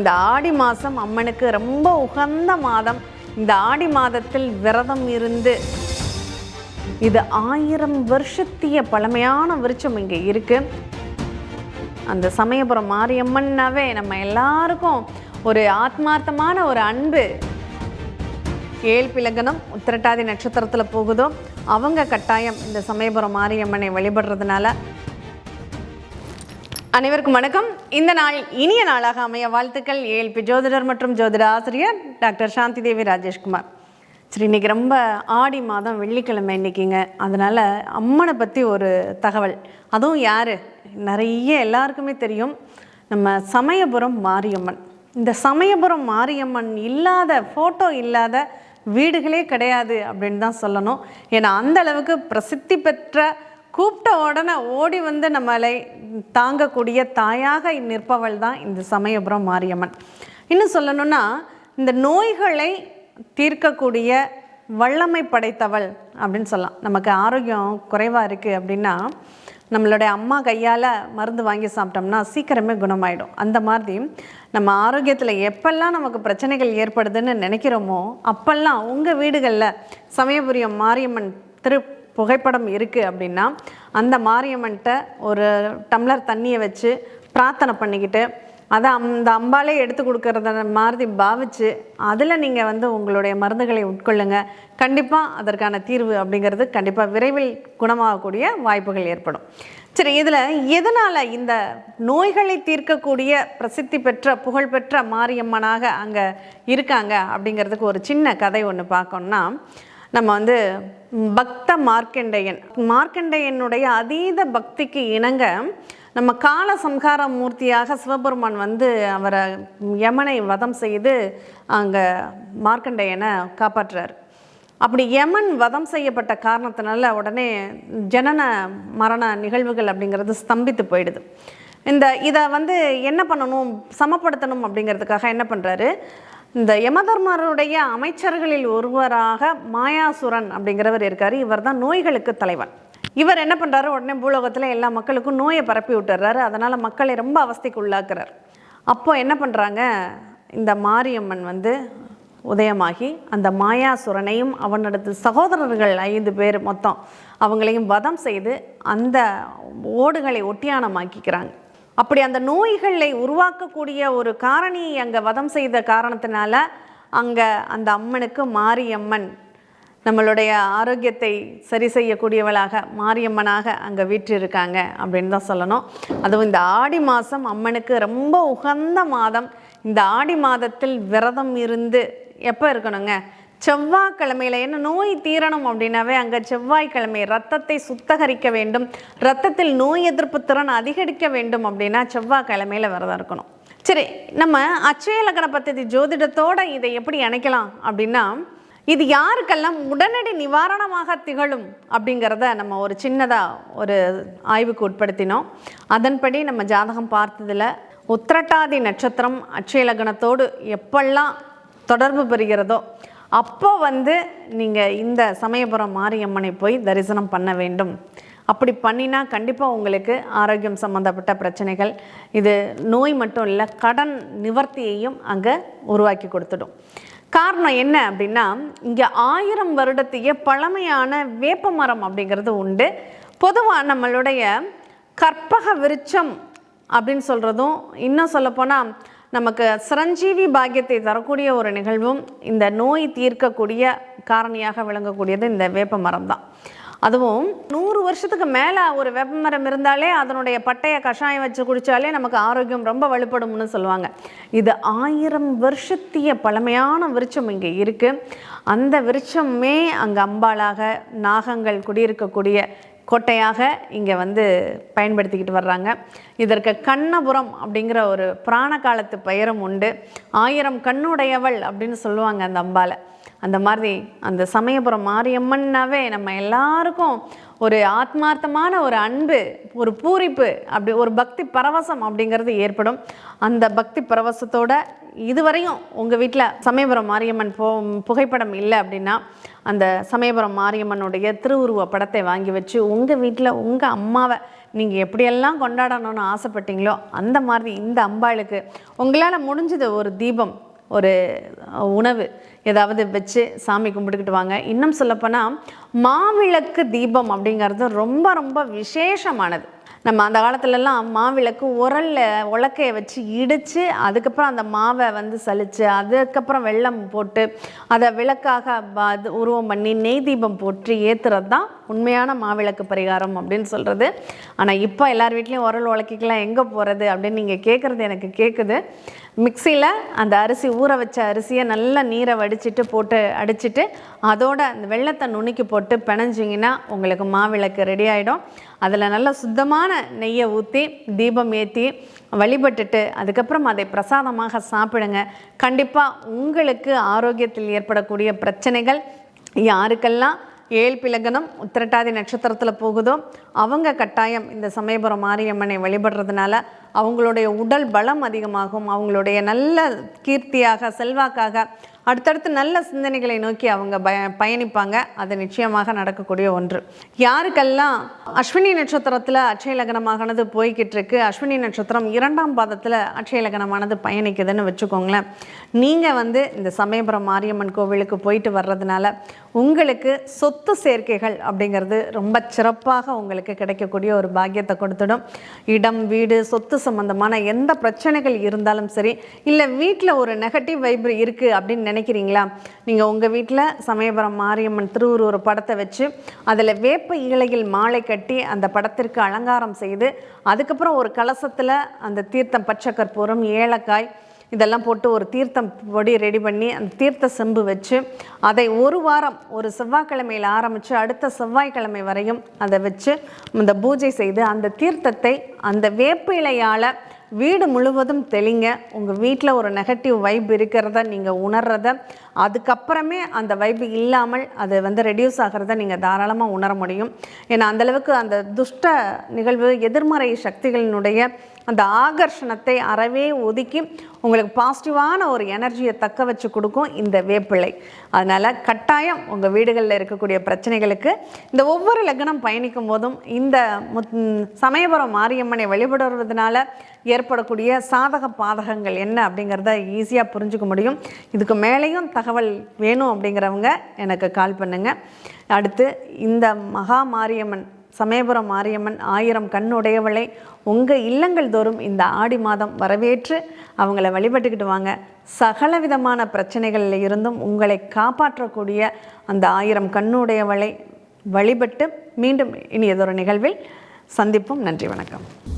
இந்த ஆடி மாதம் அம்மனுக்கு ரொம்ப உகந்த மாதம். இந்த ஆடி மாதத்தில் விரதம் இருந்து இது ஆயிரம் வருஷத்திய பழமையான விருட்சம் இங்கே இருக்கு. அந்த சமயபுரம் மாரியம்மன்னாவே நம்ம எல்லாருக்கும் ஒரு ஆத்மார்த்தமான ஒரு அன்பு. ஏழ் பிலகனம் உத்திரட்டாதி நட்சத்திரத்தில் போகுதோ அவங்க கட்டாயம் இந்த சமயபுரம் மாரியம்மனை வழிபடுறதுனால அனைவருக்கும் வணக்கம். இந்த நாள் இனிய நாளாக அமைய வாழ்த்துக்கள். ஏஎல்பி ஜோதிடர் மற்றும் ஜோதிட ஆசிரியர் டாக்டர் சாந்தி தேவி ராஜேஷ்குமார். சரி இன்னைக்கு ரொம்ப ஆடி மாதம் வெள்ளிக்கிழமை இன்னைக்குங்க. அதனால் அம்மனை பற்றி ஒரு தகவல். அதுவும் யார்? நிறைய எல்லாருக்குமே தெரியும். நம்ம சமயபுரம் மாரியம்மன். இந்த சமயபுரம் மாரியம்மன் இல்லாத ஃபோட்டோ இல்லாத வீடுகளே கிடையாது அப்படின்னு தான் சொல்லணும். ஏன்னா அந்த அளவுக்கு பிரசித்தி பெற்ற கூப்பிட்ட உடனே ஓடி வந்து நம்மளை தாங்கக்கூடிய தாயாக நிற்பவள் தான் இந்த சமயபுரம் மாரியம்மன். இன்னும் சொல்லணும்னா இந்த நோய்களை தீர்க்கக்கூடிய வல்லமை படைத்தவள் அப்படின்னு சொல்லலாம். நமக்கு ஆரோக்கியம் குறைவாக இருக்குது அப்படின்னா நம்மளுடைய அம்மா கையால் மருந்து வாங்கி சாப்பிட்டோம்னா சீக்கிரமே குணமாயிடும். அந்த மாதிரி நம்ம ஆரோக்கியத்தில் எப்பெல்லாம் நமக்கு பிரச்சனைகள் ஏற்படுதுன்னு நினைக்கிறோமோ அப்பெல்லாம் உங்கள் வீடுகளில் சமயபுரியம் மாரியம்மன் திரு புகைப்படம் இருக்குது அப்படின்னா அந்த மாரியம்மன்கிட்ட ஒரு டம்ளர் தண்ணியை வச்சு பிரார்த்தனை பண்ணிக்கிட்டு அதை அந்த அம்பாலே எடுத்து கொடுக்கறத மாதிரி பாவிச்சு அதில் நீங்கள் வந்து உங்களுடைய மருந்துகளை உட்கொள்ளுங்க. கண்டிப்பாக அதற்கான தீர்வு அப்படிங்கிறது கண்டிப்பாக விரைவில் குணமாகக்கூடிய வாய்ப்புகள் ஏற்படும். சரி இதில் எதனால் இந்த நோய்களை தீர்க்கக்கூடிய பிரசித்தி பெற்ற புகழ்பெற்ற மாரியம்மனாக அங்கே இருக்காங்க அப்படிங்கிறதுக்கு ஒரு சின்ன கதை ஒன்று பார்க்கணும்னா நம்ம வந்து பக்த மார்க்கண்டையன் மார்க்கண்டேயனுடைய அதீத பக்திக்கு இணங்க நம்ம கால சம்ஹார மூர்த்தியாக சிவபெருமான் வந்து அவரை யமனை வதம் செய்து அங்கே மார்க்கண்டேயனை காப்பாற்றுறார். அப்படி யமன் வதம் செய்யப்பட்ட காரணத்தினால உடனே ஜனன மரண நிகழ்வுகள் அப்படிங்கிறது ஸ்தம்பித்து போயிடுது. இந்த இதை வந்து என்ன பண்ணணும் சமப்படுத்தணும் அப்படிங்கிறதுக்காக என்ன பண்ணுறாரு இந்த யமதர்மருடைய அமைச்சர்களில் ஒருவராக மாயாசுரன் அப்படிங்கிறவர் இருக்கார். இவர் தான் நோய்களுக்கு தலைவன். இவர் என்ன பண்ணுறாரு உடனே பூலோகத்தில் எல்லா மக்களுக்கும் நோயை பரப்பி விட்டுறாரு. அதனால் மக்களை ரொம்ப அவஸ்தைக்கு உள்ளாக்குறார். அப்போ என்ன பண்ணுறாங்க இந்த மாரியம்மன் வந்து உதயமாகி அந்த மாயாசுரனையும் அவனடுத்து சகோதரர்கள் ஐந்து பேர் மொத்தம் அவங்களையும் வதம் செய்து அந்த ஓடுகளை ஒட்டியானமாக்கிக்கிறாங்க. அப்படி அந்த நோய்களை உருவாக்கக்கூடிய ஒரு காரணி அங்கே வதம் செய்த காரணத்தினால அங்கே அந்த அம்மனுக்கு மாரியம்மன் நம்மளுடைய ஆரோக்கியத்தை சரி செய்யக்கூடியவளாக மாரியம்மனாக அங்கே வீற்றிருக்காங்க அப்படின்னு தான் சொல்லணும். அதுவும் இந்த ஆடி மாதம் அம்மனுக்கு ரொம்ப உகந்த மாதம். இந்த ஆடி மாதத்தில் விரதம் இருந்து எப்போ இருக்கணுங்க? செவ்வாய்க்கிழமையில் என்ன நோய் தீரணும் அப்படின்னாவே அங்கே செவ்வாய்க்கிழமை ரத்தத்தை சுத்தகரிக்க வேண்டும். ரத்தத்தில் நோய் எதிர்ப்பு திறன் அதிகரிக்க வேண்டும் அப்படின்னா செவ்வாய்க்கிழமையில் விரதம் இருக்கணும். சரி நம்ம அச்சய லக்ன பദ്ധதி ஜோதிடத்தோட இதை எப்படி இணைக்கலாம் அப்படின்னா இது யாருக்கெல்லாம் உடனடி நிவாரணமாக திகழும் அப்படிங்கிறத நம்ம ஒரு சின்னதாக ஒரு ஆய்வுக்கு உட்படுத்தினோம். அதன்படி நம்ம ஜாதகம் பார்த்ததில் உத்திரட்டாதி நட்சத்திரம் அச்சய லக்னத்தோடு எப்பெல்லாம் தொடர்பு பெறுகிறதோ அப்போ வந்து நீங்கள் இந்த சமயபுரம் மாரியம்மனை போய் தரிசனம் பண்ண வேண்டும். அப்படி பண்ணினா கண்டிப்பாக உங்களுக்கு ஆரோக்கியம் சம்மந்தப்பட்ட பிரச்சனைகள் இது நோய் மட்டும் இல்லை கடன் நிவர்த்தியையும் அங்கே உருவாக்கி கொடுத்துடும். காரணம் என்ன அப்படின்னா இங்கே ஆயிரம் வருடத்தையே பழமையான வேப்ப மரம் அப்படிங்கிறது உண்டு. பொதுவாக நம்மளுடைய கற்பக விருட்சம் அப்படின்னு சொல்கிறதும் இன்னும் சொல்லப்போனால் நமக்கு சிரஞ்சீவி பாக்கியத்தை தரக்கூடிய ஒரு நிகழ்வும் இந்த நோய் தீர்க்கக்கூடிய காரணியாக விளங்கக்கூடியது இந்த வேப்ப மரம் தான் அதுவும் நூறு வருஷத்துக்கு மேலே ஒரு வேப்ப மரம் இருந்தாலே அதனுடைய பட்டையை கஷாயம் வச்சு குடித்தாலே நமக்கு ஆரோக்கியம் ரொம்ப வலுப்படும்னு சொல்லுவாங்க. இது ஆயிரம் வருஷத்திய பழமையான விருட்சம் இங்கே இருக்குது அந்த விருட்சமே அங்கே அம்பாளாக நாகங்கள் குடியிருக்கக்கூடிய கோட்டையாக இங்கே வந்து பயன்படுத்திக்கிட்டு வர்றாங்க. இதற்கு கண்ணபுரம் அப்படிங்கிற ஒரு புராண காலத்து பெயரும் உண்டு. ஆயிரம் கண்ணுடையவள் அப்படின்னு சொல்லுவாங்க அந்த அம்பாலை. அந்த மாதிரி அந்த சமயபுரம் மாரியம்மன்னாவே நம்ம எல்லாருக்கும் ஒரு ஆத்மார்த்தமான ஒரு அன்பு ஒரு பூரிப்பு அப்படி ஒரு பக்தி பரவசம் அப்படிங்கிறது ஏற்படும். அந்த பக்தி பரவசத்தோட இதுவரையும் உங்கள் வீட்டில் சமயபுரம் மாரியம்மன் போ புகைப்படம் இல்லை அப்படின்னா அந்த சமயபுரம் மாரியம்மனுடைய திருவுருவ படத்தை வாங்கி வச்சு உங்கள் வீட்டில் உங்கள் அம்மாவை நீங்கள் எப்படியெல்லாம் கொண்டாடணும்னு ஆசைப்பட்டீங்களோ அந்த மாதிரி இந்த அம்பாளுக்கு உங்களால் முடிஞ்சது ஒரு தீபம் ஒரு உணவு ஏதாவது வச்சு சாமி கும்பிட்டுக்கிட்டு வாங்க. இன்னும் சொல்லப்போனால் மாவிளக்கு தீபம் அப்படிங்கிறது ரொம்ப ரொம்ப விசேஷமானது. நம்ம அந்த காலத்துலலாம் மாவிளக்கு உரல்ல உலக்கையை வச்சு இடித்து அதுக்கப்புறம் அந்த மாவை வந்து சலித்து அதுக்கப்புறம் வெள்ளம் போட்டு அதை விளக்காக அது உருவம் பண்ணி நெய் தீபம் போட்டு ஏற்றுறது தான் உண்மையான மாவிளக்கு பரிகாரம் அப்படின்னு சொல்கிறது ஆனால் இப்போ எல்லார் வீட்லேயும் உரல் உலக்கிக்கலாம் எங்கே போகிறது அப்படின்னு நீங்கள் கேட்குறது எனக்கு கேட்குது மிக்சியில் அந்த அரிசி ஊற வச்ச அரிசியை நல்லா நீரை வடிச்சிட்டு போட்டு அடிச்சிட்டு அதோட அந்த வெள்ளத்தை நுணுக்கி போட்டு பிணைஞ்சிங்கன்னா உங்களுக்கு மாவிளக்கு ரெடி ஆகிடும் அதில் நல்ல சுத்தமான நெய்யை ஊற்றி தீபம் ஏற்றி வழிபட்டுட்டு அதுக்கப்புறம் அதை பிரசாதமாக சாப்பிடுங்க. கண்டிப்பாக உங்களுக்கு ஆரோக்கியத்தில் ஏற்படக்கூடிய பிரச்சனைகள் யாருக்கெல்லாம் ஏழ் பிளகனம் உத்திரட்டாதி நட்சத்திரத்தில் போகுதோ அவங்க கட்டாயம் இந்த சமயபுரம் மாரியம்மனை வழிபடுறதுனால அவங்களுடைய உடல் பலம் அதிகமாகும். அவங்களுடைய நல்ல கீர்த்தியாக செல்வாக்காக அடுத்தடுத்து நல்ல சிந்தனைகளை நோக்கி அவங்க பய பயணிப்பாங்க. அது நிச்சயமாக நடக்கக்கூடிய ஒன்று. யாருக்கெல்லாம் அஸ்வினி நட்சத்திரத்தில் அட்சய லக்னமாகனது போய்கிட்டு இருக்கு அஸ்வினி நட்சத்திரம் இரண்டாம் பாதத்தில் அட்சய லக்னமானது பயணிக்குதுன்னு வச்சுக்கோங்களேன். நீங்கள் வந்து இந்த சமயபுரம் மாரியம்மன் கோவிலுக்கு போயிட்டு வர்றதுனால உங்களுக்கு சொத்து சேர்க்கைகள் அப்படிங்கிறது ரொம்ப சிறப்பாக உங்களுக்கு கிடைக்கக்கூடிய ஒரு பாக்கியத்தை கொடுத்துடும். இடம் வீடு சொத்து சம்பந்தமான எந்த பிரச்சனைகள் இருந்தாலும் சரி இல்லை வீட்டில் ஒரு நெகட்டிவ் வைப் இருக்குது அப்படின்னு நினைக்கிறீங்களா? நீங்கள் உங்கள் வீட்டில் சமயபுரம் மாரியம்மன் திருவுருவ படத்தை வச்சு அதில் வேப்ப இலையில் மாலை கட்டி அந்த படத்திற்கு அலங்காரம் செய்து அதுக்கப்புறம் ஒரு கலசத்தில் அந்த தீர்த்தம் பச்சை கற்பூரம் ஏலக்காய் இதெல்லாம் போட்டு ஒரு தீர்த்தம் பொடி ரெடி பண்ணி அந்த தீர்த்த செம்பு வச்சு அதை ஒரு வாரம் ஒரு செவ்வாய்க்கிழமையில் ஆரம்பித்து அடுத்த செவ்வாய்க்கிழமை வரையும் அதை வச்சு இந்த பூஜை செய்து அந்த தீர்த்தத்தை அந்த வேப்ப இலையால் வீடு முழுவதும் தெளிங்க. உங்கள் வீட்டில் ஒரு நெகட்டிவ் வைப் இருக்கிறத நீங்கள் உணர்றத அதுக்கப்புறமே அந்த வைப் இல்லாமல் அது வந்து ரெடியூஸ் ஆகிறத நீங்கள் தாராளமாக உணர முடியும். ஏன்னா அந்தளவுக்கு அந்த துஷ்ட நிகழ்வு எதிர்மறை சக்திகளினுடைய அந்த ஆகர்ஷணத்தை அறவே ஒதுக்கி உங்களுக்கு பாசிட்டிவான ஒரு எனர்ஜியை தக்க வச்சு கொடுக்கும் இந்த வேப்பிள்ளை. அதனால் கட்டாயம் உங்கள் வீடுகளில் இருக்கக்கூடிய பிரச்சனைகளுக்கு இந்த ஒவ்வொரு லக்னம் பயணிக்கும் போதும் இந்த முத்- சமயபுரம் மாரியம்மனை வழிபடுவதனால ஏற்படக்கூடிய சாதக பாதகங்கள் என்ன அப்படிங்கிறத ஈஸியாக புரிஞ்சுக்க முடியும். இதுக்கு மேலேயும் தகவல் வேணும் அப்படிங்கிறவங்க எனக்கு கால் பண்ணுங்கள் அடுத்து இந்த மகா மாரியம்மன் சமயபுரம் மாரியம்மன் ஆயிரம் கண்ணுடையவளை உங்கள் இல்லங்கள் தோறும் இந்த ஆடி மாதம் வரவேற்று அவங்கள வழிபட்டுக்கிட்டு வாங்க. சகல விதமான பிரச்சனைகளில் இருந்தும் உங்களை காப்பாற்றக்கூடிய அந்த ஆயிரம் கண்ணுடையவளை வழிபட்டு மீண்டும் இனியதொரு நிகழ்வில் சந்திப்போம். நன்றி வணக்கம்.